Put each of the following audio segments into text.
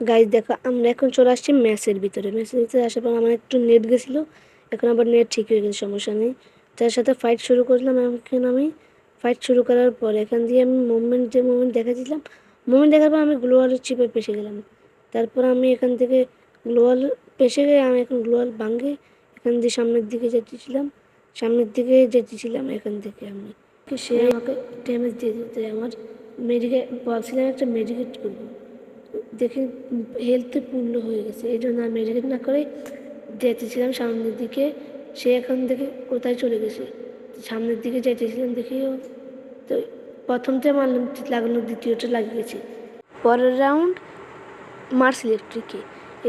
Guys দেখো, আমরা এখন চলে আসছি ম্যাচের ভিতরে। ম্যাচের ভিতরে আসার পর আমার একটু নেট গেছিল, এখন আবার নেট ঠিক হয়ে গেছে, সমস্যা নেই। তার সাথে ফাইট শুরু করলাম, এখন আমি ফাইট শুরু করার পর এখান দিয়ে আমি মুভমেন্ট যে মুভমেন্ট দেখাচ্ছিলাম মুভমেন্ট দেখার পর আমি গ্লোয়ালের চিপে পেশে গেলাম। তারপর আমি এখান থেকে গ্লোয়াল পেশে গিয়ে আমি এখন গ্লোয়াল ভাঙ্গে এখান দিয়ে সামনের দিকে যেতেছিলাম, সামনের দিকে যেতেছিলাম এখান থেকে আমি। সে আমাকে ড্যামেজ দিয়ে দিতে আমার মেডিকেট বলছিলাম একটা মেডিকেট করব। দেখে হেলথে পূর্ণ হয়ে গেছে। এই জন্য আমি মেডিকেট না করে যেতেছিলাম সামনের দিকে। সে এখান থেকে কোথায় চলে গেছে। সামনের দিকে যেতেছিলাম দেখি ও তো প্রথমটা মারলাম লাগল, দ্বিতীয়টা লাগিয়ে গেছে পরের রাউন্ড মার্স ইলেকট্রিকে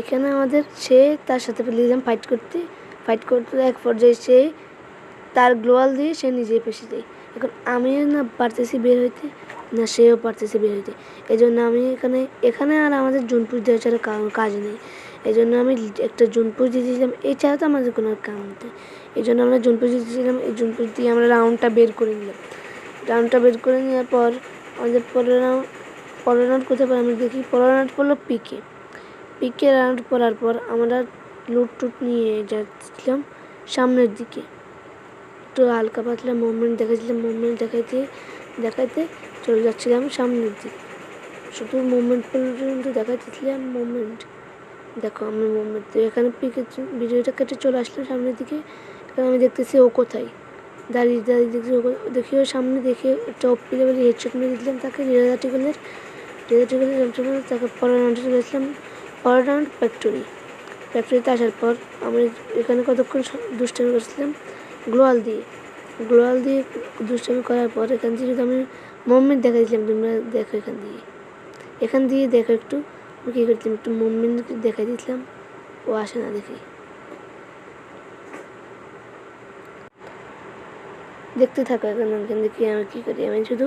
এখানে আমাদের সে তার সাথে নিলাম ফাইট করতে। ফাইট করতে এক পর্যায়ে সে তার গ্লোয়াল দিয়ে সে নিজে পেশে যায়। এখন আমিও না পারতেছি বের হইতে। না, সেও পারতেছে বের হইতে এই জন্য আমি এখানে এখানে আর আমাদের জুনপুর দেওয়া ছাড়া কাজ নেই। এই জন্য আমি একটা জুনপুর দিয়ে দিয়েছিলাম, এছাড়া তো আমাদের কোনো কাম নেই। এই জন্য আমরা জুনপুর দিয়ে দিয়েছিলাম, এই জুনপুর দিয়ে আমরা রাউন্ডটা বের করে নিলাম। রাউন্ডটা বের করে নেওয়ার পর, আমাদের পরের রাউন্ড পরের রাউন্ড কোথায় পর আমরা দেখি। পরের রাউন্ড পড়ল পিকে পিকে রাউন্ড পড়ার পর আমরা লুট টুট নিয়ে যাচ্ছিলাম সামনের দিকে। একটু হালকা পাতলা মুভমেন্ট দেখাচ্ছিলাম মুভমেন্ট দেখাইতে দেখাইতে চলে যাচ্ছিলাম সামনের দিকে। শুধু মুভমেন্ট পর্যন্ত দেখাচ্ছিলাম মুভমেন্ট দেখো, আমি মুভমেন্ট এখানে পিকে ভিডিওটা কেটে চলে আসলাম সামনের দিকে। এখানে আমি দেখতেছি ও কোথায়। দাঁড়িয়ে দাঁড়িয়ে দেখছি ও দেখি ওর সামনে দেখে টপ পিলে বলে হেডশট মেরে দিলাম তাকে রেজা টিকলের রেজা টিকলের তাকে পরের রাউন্ডে চলে আসলাম। পরের রাউন্ড ফ্যাক্টরি ফ্যাক্টরিতে আসার পর আমি এখানে কতক্ষণ দুষ্টামি করছিলাম? গ্লোয়াল দিয়ে। গ্লোয়াল দিয়ে দুষ্টামি করার পর এখান থেকে যদি আমি মুভমেন্ট দেখাইছিলাম তোমরা দেখো এখান দিয়ে। এখান দিয়ে দেখো একটু কী করছিলাম একটু মুভমেন্ট দেখাই দিয়েছিলাম ও আসে না দেখি। দেখতে থাকো এখন এখান থেকে আমি কী করি? আমি শুধু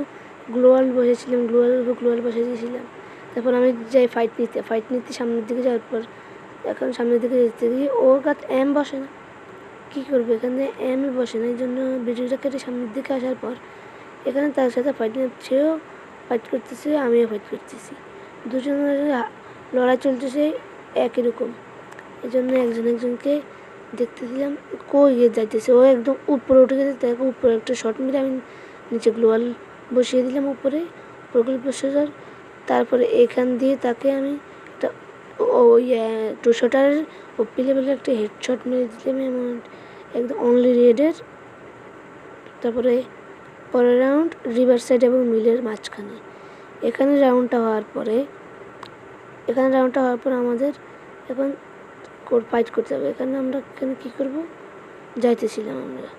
গ্লোয়াল বসেছিলাম গ্লোয়ালের উপর গ্লোয়াল বসে দিয়েছিলাম তারপর আমি যাই ফাইট নিতে ফাইট নিতে সামনের দিকে যাওয়ার পর, এখন সামনের দিকে যেতে গিয়ে ওর কাছে এম বসে না। কী করব? এখানে এমই বসে না এই জন্য ভিডিওটা কেটে সামনের দিকে আসার পর এখানে তার সাথে ফাইট সেও ফাইট করতেছে, আমিও ফাইট করতেছি। দুজনের লড়াই চলতেছে একই রকম। এই জন্য একজন একজনকে দেখতেছিলাম কই গিয়ে যাইতেছে? ও একদম উপরে উঠে গেছে, তাকে উপরে একটা শর্ট মেরে আমি নিচে গ্লোয়াল বসিয়ে দিলাম উপরে, প্রকল্প বসে তারপরে এখান দিয়ে তাকে আমি ওই টু শটারের ওপি একটা হেডশট মেরে দিলাম এমন একদম অনলি রেডের তারপরে পরের রাউন্ড রিভার সাইড এবং মিলের মাঝখানে। এখানে রাউন্ডটা হওয়ার পরে, এখানে রাউন্ডটা হওয়ার পর আমাদের এখন ফাইট করতে হবে। এখানে আমরা এখানে কী করব? যাইতেছিলাম আমরা।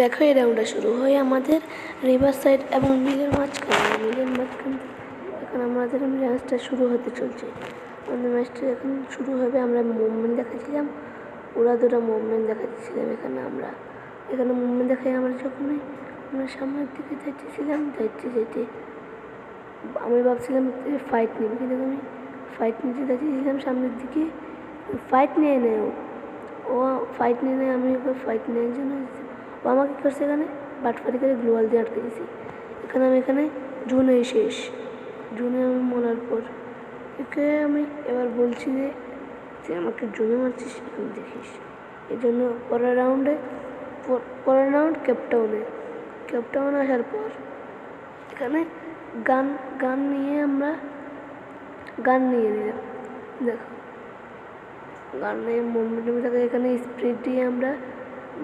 দেখো এই রাউন্ডটা শুরু হয় আমাদের রিভার সাইড এবং মিলের মাঝখানে। মিলের মাঝখানে এখন আমাদের ম্যাচটা শুরু হতে চলছে। আমাদের ম্যাচটা এখন শুরু হবে, আমরা মুভমেন্ট দেখাচ্ছিলাম। ওরা দুটো মুভমেন্ট দেখাচ্ছিলাম এখানে আমরা। এখানে মুভমেন্ট দেখাই আমরা যখনই আমরা সামনের দিকে যাইতেছিলাম যাইতে যাইতে আমি ভাবছিলাম ফাইট নেবে, কিন্তু আমি ফাইট নিতে যাচ্ছিলাম সামনের দিকে। ফাইট নিয়ে নেয় ও ফাইট নিয়ে নেয়, আমি ফাইট নেওয়ার জন্য ও আমাকে করছে এখানে? বাটফারি করে গ্লোয়াল দিয়ে আটকে দিয়েছি। এখানে আমি এখানে জুনে শেষ জুনে আমি মরার পর একে আমি এবার বলছি যে, তুই আমাকে জুনে মারছিস, এখন দেখিস। এই জন্য পরের রাউন্ডে পরের রাউন্ড ক্যাপটাউনে ক্যাপটাউন আসার পর, এখানে গান গান নিয়ে আমরা গান নিয়ে নিলাম। দেখো, গান নিয়ে মুভমেন্টের মধ্যে এখানে স্প্রিট দিয়ে আমরা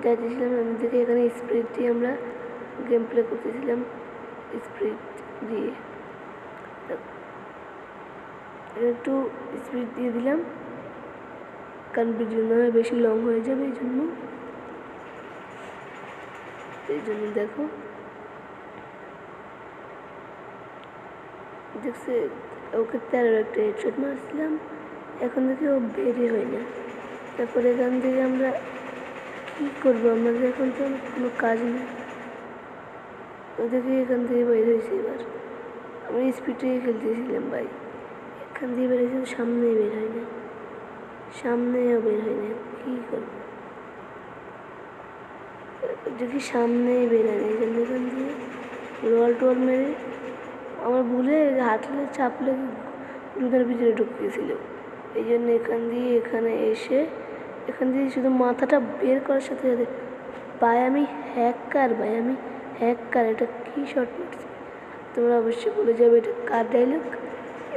যাচ্ছিলাম আমি থেকে এখানে স্প্রিট দিয়ে আমরা গেম প্লে করতেছিলাম স্প্রিট দিয়ে। একটু স্পিড দিয়ে দিলাম। কারণ ভিডিও না হয় বেশি লং হয়ে যাবে এই জন্য। এই জন্য দেখো। দেখছে, ওকে তেরো একটা হেডশট মারছিলাম। এখন থেকে ও বেরই হয় না। তারপরে এখান থেকে আমরা কী করব? আমাদের এখন তো কোনো কাজ নেই। ওদেরকে এখান থেকে বের হয়েছে এবার। আমি স্পিডে খেলতেছিলাম, ভাই। এখান দিয়ে বের হয়েছে সামনে বের হয় না সামনেও বের হয় না কী করব? দেখি সামনে বের হয় না জন্য এখান দিয়ে রোয়াল টোয়াল মেরে আমার ভুলে হাতলে চাপলে দুধের ভিতরে ঢুকে গেছিল। এই জন্য এখান দিয়ে এখানে এসে, এখান দিয়ে শুধু মাথাটা বের করার সাথে সাথে ভাই আমি হ্যাকার, ভাই, আমি হ্যাকার, এটা কী শর্ট তোমরা অবশ্যই বলে যাবে, এটা কার ডায়লগ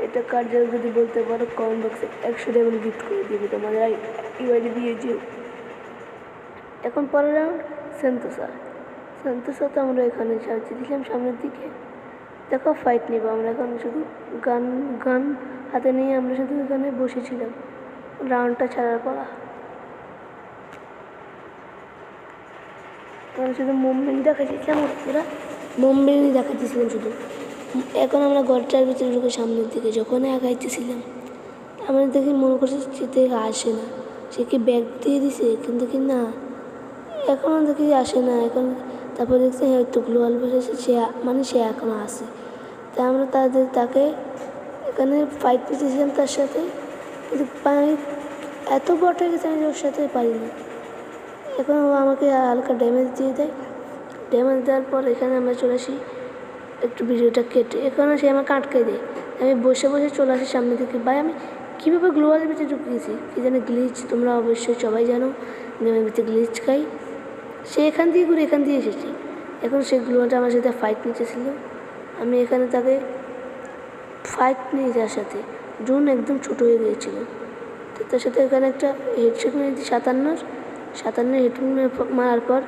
এটা কার ডায়লগ যদি বলতে পারো কমেন্ট বক্সে একশো টাকা গিফট করে দিবে তোমাদের। ইউআইডি দিয়ে যেও এখন পরের রাউন্ড সেন্তোসা সেন্তোসা তো আমরা এখানে চাচ্ছি দিলাম সামনের দিকে। দেখো ফাইট নিব আমরা এখন। শুধু গান গান হাতে নিয়ে আমরা শুধু এখানে বসেছিলাম। রাউন্ডটা ছাড়ার পর। আমরা শুধু মুভমেন্ট দেখাচ্ছিলাম ওরা মুভমেন্টই দেখাচ্ছিলাম শুধু। এখন আমরা ঘরটার ভিতরে ঢুকে সামনের দিকে যখন আগাইতেছিলাম, আমরা দেখি মনে করছি থেকে আসে না। সে কি ব্যাগ দিয়ে দিছে? কিন্তু কি না এখনও দেখি আসে না। এখন তারপর দেখছি হ্যাঁ হয়তো গ্লোয়াল বসেছে সে মানে সে এখনও আসে তাই আমরা তাদের, তাকে এখানে ফাইট পেতেছিলাম তার সাথে, কিন্তু পাই এত বট গেছে আমি ওর সাথে পারি না। এখন ও আমাকে হালকা ড্যামেজ দিয়ে দেয়। ড্যামেজ দেওয়ার পর এখানে আমরা চলে আসি। একটু ভিডিওটা কেটে, এখানে সে আমাকে আটকে দেয়। আমি বসে বসে চলে আসি সামনে থেকে। ভাই, আমি কীভাবে গ্লোয়ালের ভিতরে ঢুকিয়েছি কী জানি গ্লিচ তোমরা অবশ্যই সবাই জানো। গেমের ভিতরে গ্লিচ খাই। সে এখান দিয়ে ঘুরে এখান দিয়ে এসেছি। এখন সে গ্লোয়ালটা আমার সাথে ফাইট নিতেছিল আমি এখানে তাকে ফাইট নিয়ে যাওয়ার সাথে জুন একদম ছোটো হয়ে গিয়েছিল। তো তার সাথে এখানে একটা হেডশট মেরেছি সাতান্নর। সাতান্ন হেডশট মারার পর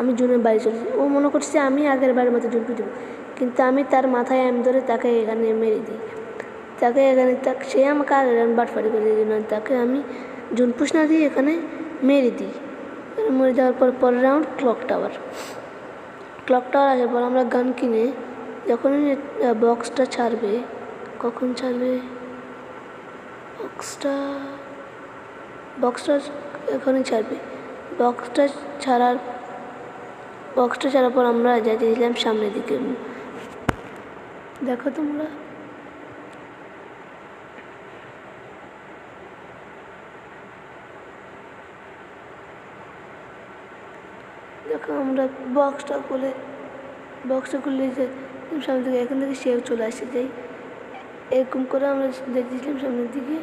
আমি জুনের বাড়ি চলেছি ও মনে করছে আমি আগের বারের মতো জুনপি দেবো কিন্তু আমি তার মাথায় এম ধরে তাকে এখানে মেরে দিই। তাকে এখানে তাকে, সে আমাকে আগে রান বাটফারি করে জন্য তাকে আমি জুনপুষ না দিয়ে এখানে মেরে দিই। এখানে মরে যাওয়ার পর পরের round clock tower clock tower আসার পর আমরা গান কিনে যখনই বক্সটা ছাড়বে, কখন ছাড়বে? বক্সটা বক্সটা এখানে ছাড়বে। বক্সটা ছাড়ার বক্সটা ছাড়ার পর আমরা যাচ্ছিলাম সামনের দিকে। দেখো তোমরা। দেখো আমরা বক্সটা খুলে বক্সটা খুলে যে সামনে দিকে এখান থেকে সেও চলে আসে। যাই, এরকম করে আমরা দেখছিলাম সামনের দিকে।